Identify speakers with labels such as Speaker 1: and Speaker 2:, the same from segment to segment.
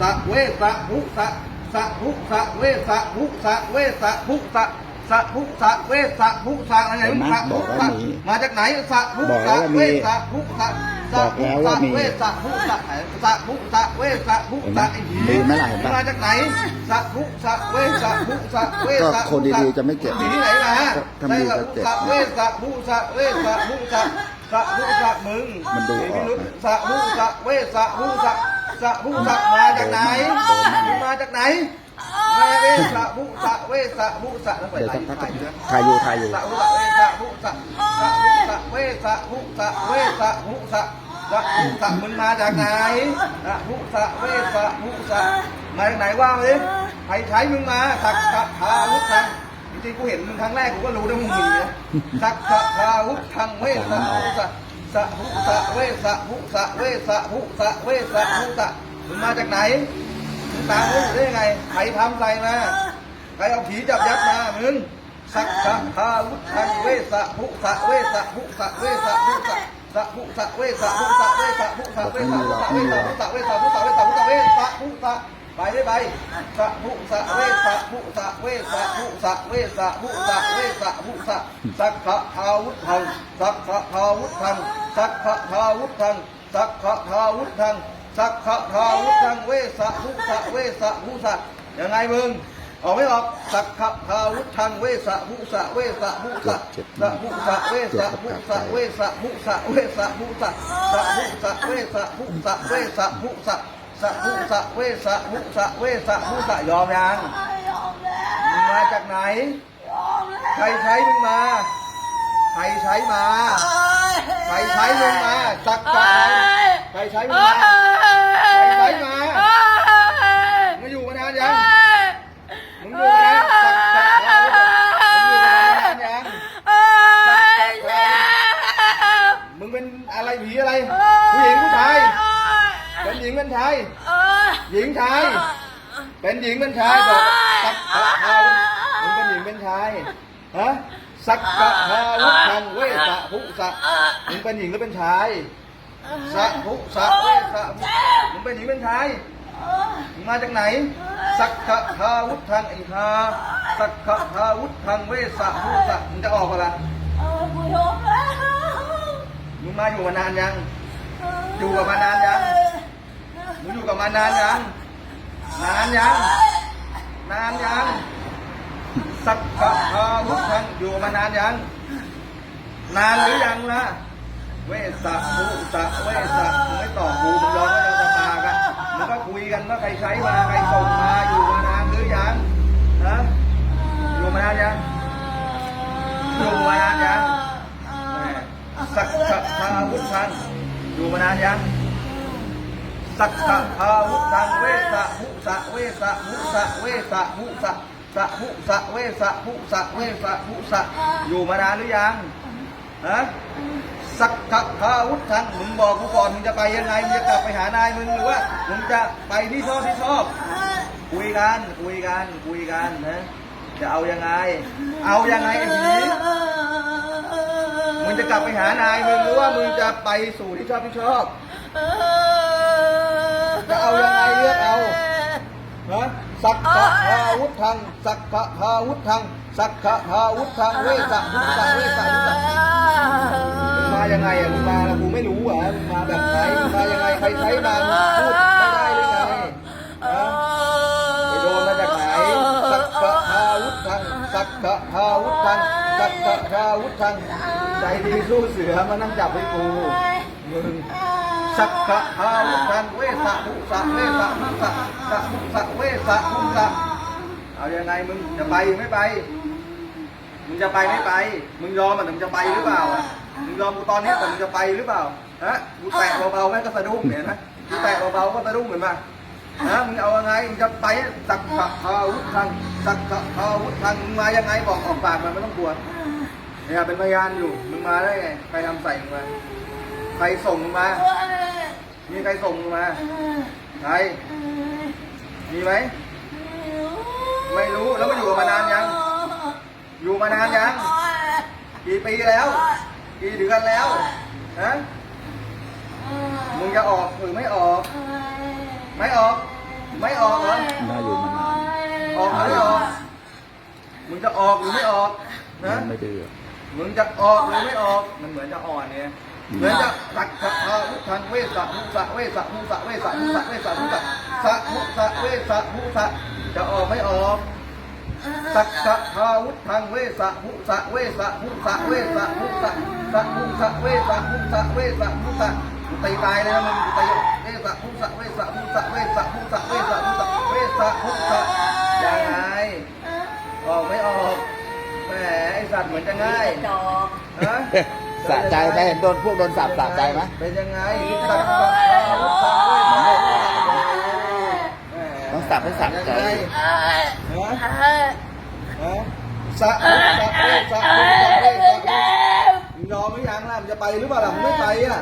Speaker 1: สะเวสะภุสะสะภุสะเวสะภุสะเวสะภุสะสะภุสะเวสะภุสะอะไร
Speaker 2: นไหม
Speaker 1: สะ
Speaker 2: บ
Speaker 1: ภุ
Speaker 2: อก
Speaker 1: สะ
Speaker 2: ว่ามี
Speaker 1: มาจากไหนสะภุสะเวสะภุสะสะ
Speaker 2: บอก
Speaker 1: ภุสะเวสะภุสะสะภุสะเวสะภุสะอ้
Speaker 2: เห็นไหมมีไหมล่ะเห็นปะ
Speaker 1: มาจากไหนสะภุสะเวสะภุสะเวสะ
Speaker 2: ก็คนดีๆจะไม่เก็บ
Speaker 1: ที่ไหนมาฮะ
Speaker 2: ถ้ามีก็เก็บ
Speaker 1: สะเวสะภุสะเวสะภุสะสะภุสะมึง
Speaker 2: มันดูออก
Speaker 1: สะภุสะเวสะภุสะ สะภุสะมาจากไหนมึงมาจากไหนมาเวสะภุสะเวสะภุสะแล้วไป
Speaker 2: เดี๋ยว
Speaker 1: ไหน
Speaker 2: สักพัก
Speaker 1: ไป
Speaker 2: ก็
Speaker 1: เถอะ
Speaker 2: ถ่ายอยู่ถ่ายอยู่
Speaker 1: สะภุสะเวสะภุสะสะภุสะเวสะภุสะเวสะภุสะสะภุสะมึงมาจากไหนสะภุสะเวสะภุสะมาจากไหนว่ามาดิใครใช้มึงมาสักกะทาวุธังจริงๆกูเห็นมึงครั้งแรกกูก็รู้นะมึงมีนะสักกะทาวุธังเวสะภุสะ สะภุสะเวสะภุสะเวสะภุสะเวสะภุสะมึงมาจากไหนมึงตามกูอยู่ได้ยังไงใครทำใส่มาใครเอาผีจับยัดมามึงสักขะทาวุธังเวสะภุสะเวสะภุสะเวสะภุสะสะภุสะเวสะภุสะเวสะภุสะเวสะภุสะเวสะภุสะเวสะภุสะเวสะภุสะเวสะภุสะ ไปได้ไปสะภุสะเวสะภุสะเวสะภุสะเวสะภุสะเวสะภุสะสักขะทาวุธังสักขะทาวุธังสักขะทาวุธังสักขะทาวุธังสักขะทาวุธังเวสะภุสะเวสะภุสะยังไงมึงออกไม่ออกสักขะทาวุธังเวสะภุสะเวสะภุสะสะภุสะเวสะภุสะเวสะภุสะเวสะภุสะสะภุสะเวสะภุสะเวสะภุสะ สะภุสะเวสะภุสะเวสะภุสะยอมยัง
Speaker 3: ยอมแล้ว
Speaker 1: มึงมาจากไหน
Speaker 3: ยอมแล้ว
Speaker 1: ใครใช้มึงมา ใครใช้มา ใครใช้มึงมาสักกะใครใช้มึงมาใครใช้มามึงอยู่มานานยังมึงอยู่มานานสักกะทาวุธังมึงอยู่มานานยัง มึงเป็นอะไรผีอะไร ผู้หญิงผู้ชาย เป็นหญิงเป็นชาย หญิงชาย เป็นหญิงเป็นชายบอกสักกะทาวุธมึงเป็นหญิงเป็นชาย ฮะ สักกะทาวุธังเวสะภุสะมึงเป็นหญิงหรือเป็นชาย สะภุสะเวสะภุมึงเป็นหญิงเป็นชายมึงมาจากไหน สักกะทาวุธังไอ้ฮาสักกะทาวุธังเวสะภุสะมึงจะออกอะไรมึงมาอยู่มานานยัง อยู่กับมานานยัง มึงอยู่กับมานานยังนานยังนานยังสักกะทาวุธังอยู่มานานยังนานหรือยังนะเวสะภุสะเวสะมึงไม่ตอบกูมึงยอมก็ยังจะปากันมึงก็คุยกันว่าใครใช้มาใครส่งมาอยู่มานานหรือยังฮะอยู่มานานยังอยู่มานานยังแม่สักกะทาวุธังอยู่มานานยัง สักขะทาวุธังเวสะภุสะเวสะภุสะเวสะภุสะสะภุสะเวสะภุสะเวสะภุสะอยู่มานานหรือยังฮะสักขะทาวุธังมึงบอกกูก่อนมึงจะไปยังไงมึงจะกลับไปหานายมึงหรือว่ามึงจะไปที่ชอบที่ชอบคุยกันคุยกันคุยกันนะจะเอายังไง เอายังไงไอ้ผีมึงจะกลับไปหานายมึงหรือว่ามึงจะไปสู่ที่ชอบที่ชอบ เอายังไงเลือกเอานะสักขะทาวุธัง สักขะทาวุธัง สักขะทาวุธัง เวสะพุธะเวสะพุธะมึงมายังไงอะมึงมาแล้วกูไม่รู้อะมึงมาแบบไหนมึงมายังไงใครใช้มาพูดไม่ได้หรือไงนะไปโดนมาจากไหน สักขะทาวุธัง สักขะทาวุธัง สักขะทาวุธัง ใจดีสู้เสือมานั่งจับให้กูมึง สักขะทาวุธังเวสะภุสะเวสะภุสะสะภุสะเวสะภุสะเอายังไงมึงจะไปไม่ไป มึงจะไปไม่ไป มึงยอมมันมึงจะไปหรือเปล่า มึงยอมกูตอนนี้แต่มึงจะไปหรือเปล่าฮะกูแตะเบาๆแม่งก็สะดุ้งเนี่ยนะกูแตะเบาๆก็สะดุ้งเหมือนมาฮะมึงเอายังไงมึงจะไปสักขะทาวุธังสักขะทาวุธังมึงมายังไงบอกออกปากมาไม่ต้องกลัวเนี่ยเป็นพยานอยู่ มึงมาได้ไงใครทำใส่มึงมา ใครส่งมึงมา มีใครส่งมึงมา ใคร มีไหม ไม่รู้ แล้วมาอยู่กับมานานยัง อยู่มานานยัง กี่ปีแล้ว กี่เดือนแล้ว ฮะ มึงจะออกหรือไม่ออก ไม่ออก ไม่ออกเหรอ
Speaker 2: น่าอยู่มานาน
Speaker 1: ออกหรือไม่ออก มึงจะออกหรือไม่ออก นะ
Speaker 2: ไม่ดื้อ
Speaker 1: มึงจะออกหรือไม่ออก มันเหมือนจะอ่อนเนี่ย เหมือนจะสักขะทาวุธังเวสะมุสะเวสะมุสะเวสะมุสะเวสะมุสะสะมุสะเวสะมุสะจะออกไม่ออกสักขะทาวุธังเวสะมุสะเวสะมุสะเวสะมุสะสะมุสะเวสะมุสะเวสะมุสะกูตีตายเลยนะมึงกูตีเวสะมุสะเวสะมุสะเวสะมุสะเวสะมุสะเวสะมุสะยังไงออกไม่ออกแหมไอสัตว์เหมือนจะง่าย
Speaker 3: ดอก
Speaker 1: ฮะ
Speaker 2: สะใจไหมเห็นโดนพวกโดนสับสะใจไหม
Speaker 1: เป็นยังไงสักขะทาวุธังเวสะมุสะแหม
Speaker 2: ต้องสับให้สับใจ
Speaker 1: ยังไง
Speaker 3: เอ้ย
Speaker 1: ฮะ
Speaker 3: เอ้ย
Speaker 1: ฮะสะมุสะเวสะมุสะเวสะมุสะมึงยอมหรือยังล่ะมึงจะไปหรือเปล่าล่ะมึงไม่ไปอะ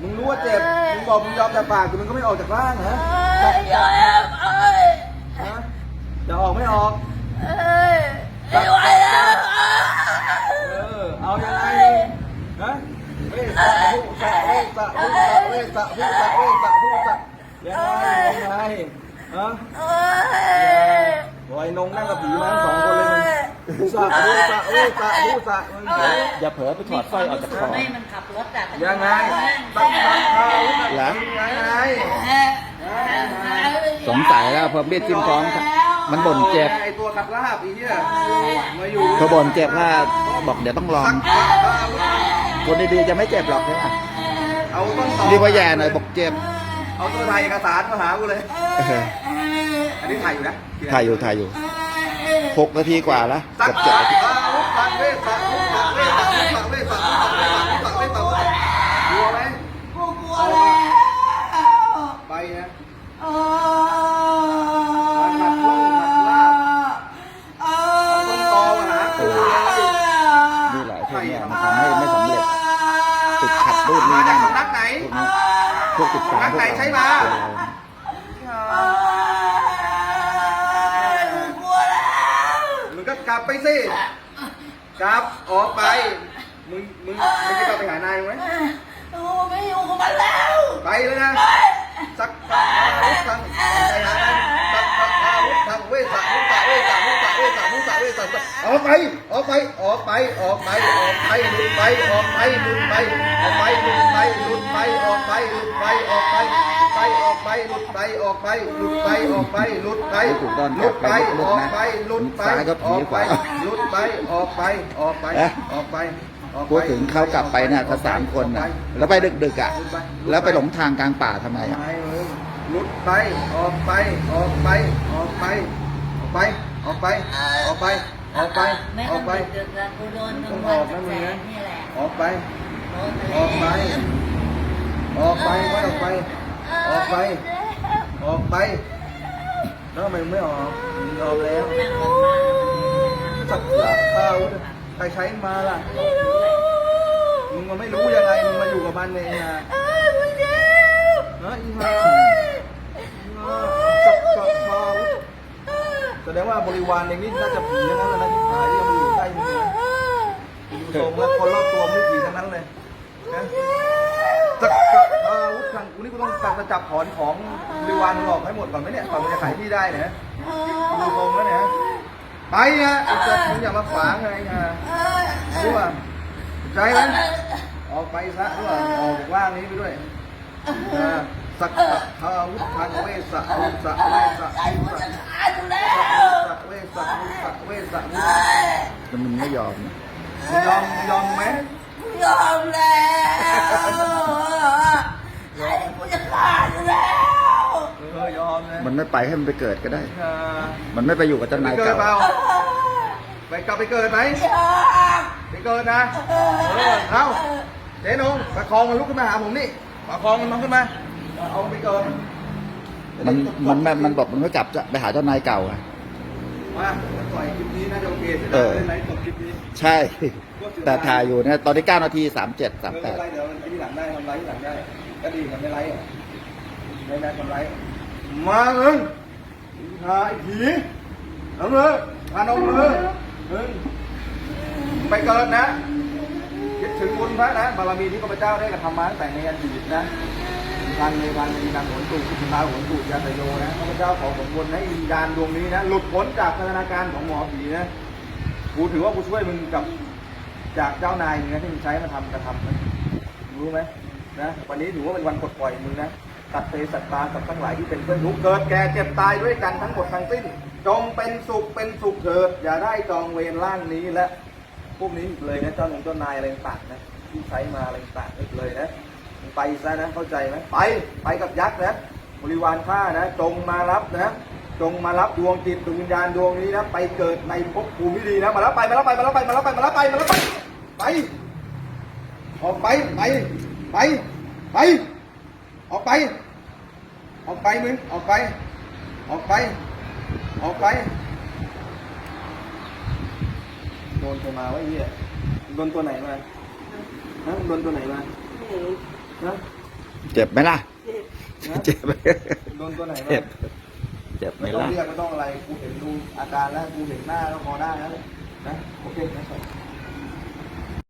Speaker 1: มึงรู้ว่าเจ็บมึงบอกมึงยอมจากปากแต่มึงก็ไม่ออกจากร่างเหรอ
Speaker 3: เอ้ยเอ้ยเอ้ย
Speaker 1: ฮะจะออกไม่ออก
Speaker 3: เอ้ยไม่ไหวแล้ว
Speaker 1: เออเอายังไง ฮะเวสะภุสะเวสะภุสะเวสะภุสะเวสะภุสะยังไงยังไงฮะ
Speaker 3: เอ้ย
Speaker 1: บอยนงนั่งกับผีมั้งสองคนเลยมึงภุสะภุสะเวสะภุสะ
Speaker 2: อย่าเผลอไปถอดสร้อยออกจากคอ
Speaker 3: ให้มันขับรถอะ
Speaker 1: ยังไงตั้งตั้งเท้า
Speaker 2: หลัง
Speaker 1: ยังไง
Speaker 2: สงสัยแล้วพอเบียดจิ้มท้องมันบ่นเจ็บ
Speaker 1: ไอตัวขัดลาบอีเนี่ยมาอยู่
Speaker 2: เขาบ่นเจ็บว่าบอกเดี๋ยวต้องลอง คนดีๆจะไม่เจ็บหรอกใช่ไหม
Speaker 1: เอาต้นต่อ
Speaker 2: เรียกว่าแย่หน่อยบอกเจ็บ
Speaker 1: เอาตัวไทยเอกสารมาหากูเลย
Speaker 2: เออ
Speaker 1: อันนี้ถ่ายอยู่นะ
Speaker 2: ถ่ายอยู่ถ่ายอยู่หกนาทีกว่าแล้ว
Speaker 1: สัก
Speaker 2: เกือบเจ็ด
Speaker 1: ขะ
Speaker 2: นาที
Speaker 1: ก็
Speaker 3: กลั
Speaker 1: บ
Speaker 2: ไป
Speaker 1: สิ ก
Speaker 3: ลั
Speaker 1: บออกไป มึง มึงมึงจะกลับไปหานายมึงไหม
Speaker 3: โอ้ไม่อยู่กับมันแล้ว
Speaker 1: ไปเลยนะ สักขะทาวุธังไปหานายสักขะทาวุธังเวสะมุสะเวสะมุสะเวสะมุสะเวสะมุสะออกไป ออกไป ออกไป ออกไป ออกไปหลุดไป ออกไปหลุดไป ออกไปห ลุดไปหลุดไปออกไปหลุดไปออกไปไปออกไปหลุดไปออกไปหลุดไปออกไปหลุดไป
Speaker 2: ถูกต้อง
Speaker 1: หลุดไป
Speaker 2: กลับไป
Speaker 1: ออกไปหลุดไปออกไปหลุดไปออกไปออกไป
Speaker 2: อ
Speaker 1: อกไป
Speaker 2: พูดถึงเขากลับไปเนี่ยถ้าสามคนน่ะ แล้วไปดึกๆอะ แล้วไปหลงทางกลางป่าทำไมอะ
Speaker 1: หลุดไปออกไปออกไปออกไปออกไปออกไปออกไปออกไปออ
Speaker 3: ก
Speaker 1: ไป
Speaker 3: ดึกๆแล้วกูโดนกลาง
Speaker 1: ออกนะ
Speaker 3: แส
Speaker 1: มึงนะ
Speaker 3: งนี่แหละ
Speaker 1: ออกไป ออกไป ออกไปไม่ออกไป ออกไป ออกไปแล้วทำไมมึงไม่ออกมึงยอมแล้ว
Speaker 3: นั่งรถมา
Speaker 1: สักขะทาวุธใครใช้มาล่ะ มึงมันไม่รู้ยังไง มึงมาอยู่กับมันเองนะ
Speaker 3: เอ้ยมึงเจ็บ
Speaker 1: นะอีห่าสักกะทาวุธแสดงว่าบริวารเองนี่น่าจะผีทั้งนั้นเลยนะที่หายที่เอามาอยู่ใกล้มึง เนี่ยดูทรงแล้วคนรอบตัวไม่ผีทั้งนั้นเลยนะสักกะทาวุธทางกูนี่กูต้องการจะจับถอนของบริวารมึงออกให้หมดก่อนไหมเนี่ยก่อนมันจะขายที่ได้เนี่ยดูทรงแล้วเนี่ยไปนะไอ้เจ้ามึงอย่ามาขวางไงฮะรู้ป่ะใจไหมออกไปซะรู้ป่ะออกจากร่างนี้ไปด้วยสักทาวุธังเวสะมุสะเวสะ
Speaker 3: วุ
Speaker 1: สะ
Speaker 3: จะขาดอยู่แล้ว
Speaker 1: สะเวสะมุสะเวสะวุสะ
Speaker 2: มันไม่ยอมนะ
Speaker 1: ยอมมึงยอมไหม
Speaker 3: กูยอมแล้วใจกูจะขาดอยู่แล้ว
Speaker 1: เออยอมเลย
Speaker 2: มันไม่ไปให้มันไปเกิดก็ได้
Speaker 1: อ่า
Speaker 2: มันไม่ไปอยู่กับเจ้า
Speaker 1: ไป
Speaker 2: นาย
Speaker 1: เกิด
Speaker 2: เก่า
Speaker 1: เปล่าไปกลับไปเกิดไหม
Speaker 3: ยอม
Speaker 1: ไปเกิดนะเออเอาเจ๊นงประคองมันลุกขึ้นมาหาผมนี่ประคองมันมันขึ้นมาเอามันไปเกิด
Speaker 2: มันมันมันมันบอกมันไม่กลับจะไปหาเจ้านายเก่าอะ
Speaker 1: มาปล่อยคลิปนี้น่าจะโอเคใช่ไหม
Speaker 2: เออ
Speaker 1: เล่นไลฟ์สดคลิปนี้
Speaker 2: ใช่ แต่ถ่ายอยู่เนี่ยตอนนี้9นาที37
Speaker 1: เออไม่เป็นไร
Speaker 2: 38
Speaker 1: เดี๋ยวไอ้ที่หลังได้ทำไรที่หลังได้ ก็ดีมันไม่ไรอะไม่ได้ทำไรมาเอิงหาไอ้ผีเอาเลยพานมเลยเอิงไปเกิดนะคิดถึงบุญพระนะบารมีที่ข้าพเจ้าได้กระทำมาตั้งแต่ในอดีตนะทางในทางในทางหนตุสุภาหนตุยาตโยนะพระเจ้าขอสมบูรณ์ให้วิญญาณดวงนี้นะ หลุดพ้นจากพัฒนาการของหมอผีนะ กูถือว่ากูช่วยมึงกับจากเจ้านายมึงนะที่มึงใช้มาทำกระทำนะรู้ไหมนะวันนี้ถือว่าเป็นวันปลดปล่อยมึงนะตัดเตสัตตากับทั้งหลายที่เป็นเพื่อนทุกเกิดแก่เจ็บตายด้วยกันทั้งหมดทั้งสิ้น จงเป็นสุขเป็นสุขเถิดอย่าได้จองเวรร่างนี้และพวกนี้อีกเลยนะเจ้าหนุ่มเจ้านายอะไรต่างนะที่ใช้มาอะไรต่างอีกเลยนะไปซะนะเข้าใจไหมไปไปกับยักษ์นะบริวารข้านะจงมารับนะ จงมารับดวงจิตดวงวิญญาณดวงนี้นะ ไปเกิดในภพภูมิที่ดีนะมาแล้วไปมาแล้วไปมาแล้วไปมาแล้วไปมาแล้วไปมาแล้วไปไปออกไปไปไปไปออกไป ออกไปมึงออกไป ออกไป ออกไปโดนใครมาวะไอ้เหี้ยโดนตัวไหนมาฮะโดนตัวไหนมาฮะ
Speaker 2: เจ็บไหมล่ะเจ็บไหม
Speaker 1: โดนตัวไหนมา
Speaker 2: เจ็บเจ็บไหม
Speaker 1: ไม่ต้อง
Speaker 2: ล่ะ
Speaker 1: เรียกไม่ต้องอะไร กูเห็นดูอาการแล้ว กูเห็นหน้าก็พอได้แล้วนะ โอเคนะ